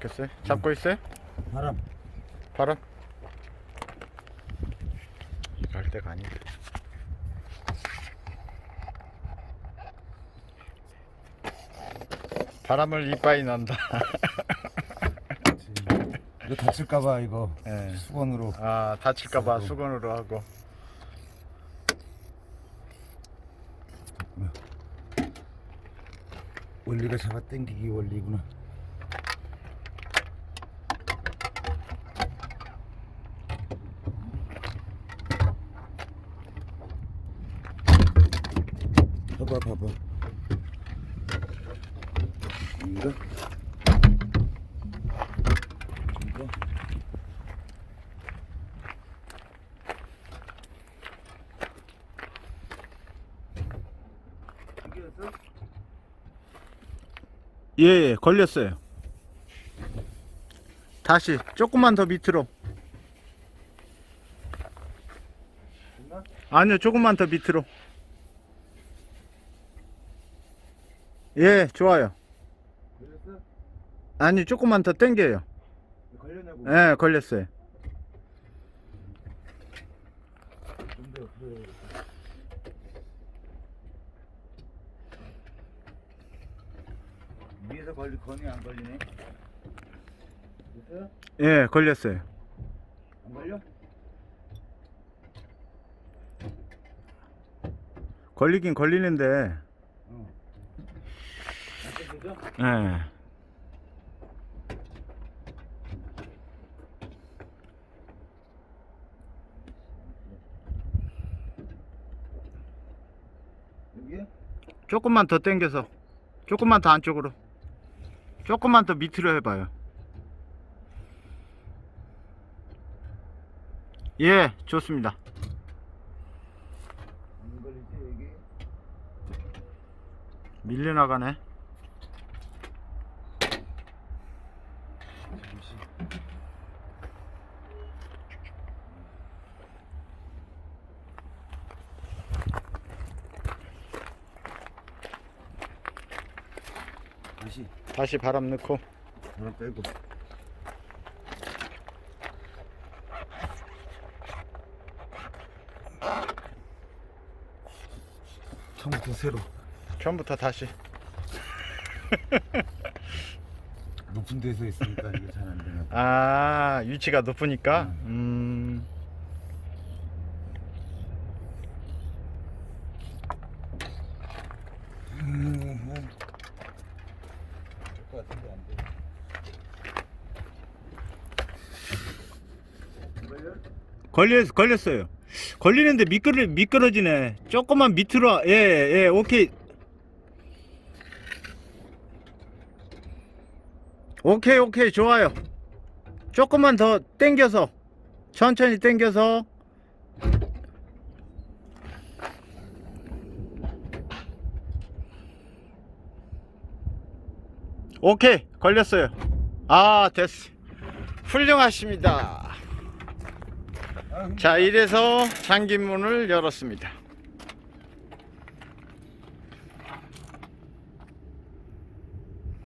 잡혔어요? 잡고 있어요? 바람. 바람? 이럴 때가 아니다. 바람을 이빠이 난다. 이거 다칠까봐 이거 예. 수건으로. 아 다칠까봐 수건. 수건으로 하고. 원리가 잡아 당기기 원리구나. 봐봐 봐봐. 이거. 이거. 예, 예, 걸렸어요. 다시 조금만 더 밑으로. 아니요, 조금만 더 밑으로. 예, 좋아요. 걸렸어? 아니, 조금만 더 당겨요. 걸렸냐고? 예, 걸렸어요. 위에서 걸리 거니 안 걸리네? 예, 걸렸어요. 안 걸려? 걸리긴 걸리는데, 어. 안 뜯어져? 예. 조금만 더 당겨서. 조금만 더 안쪽으로. 조금만 더 밑으로 해봐요. 예, 좋습니다. 밀려나가네. 잠시. 다시 다시 바람 넣고. 바람 빼고 처음부터 새로 처음부터 다시. 높은 데서 있으니까 이게 잘 안 되나 봐. 아, 위치가 높으니까. 음. 음, 될것 같은데 안 돼. 걸렸, 걸렸어요. 걸리는데 미끄러, 미끄러지네. 조금만 밑으로, 예, 예, 오케이. 오케이, 오케이, 좋아요. 조금만 더 당겨서, 천천히 당겨서. 오케이, 걸렸어요. 아, 됐어. 훌륭하십니다. 아, 자, 이래서 잠긴 문을 열었습니다.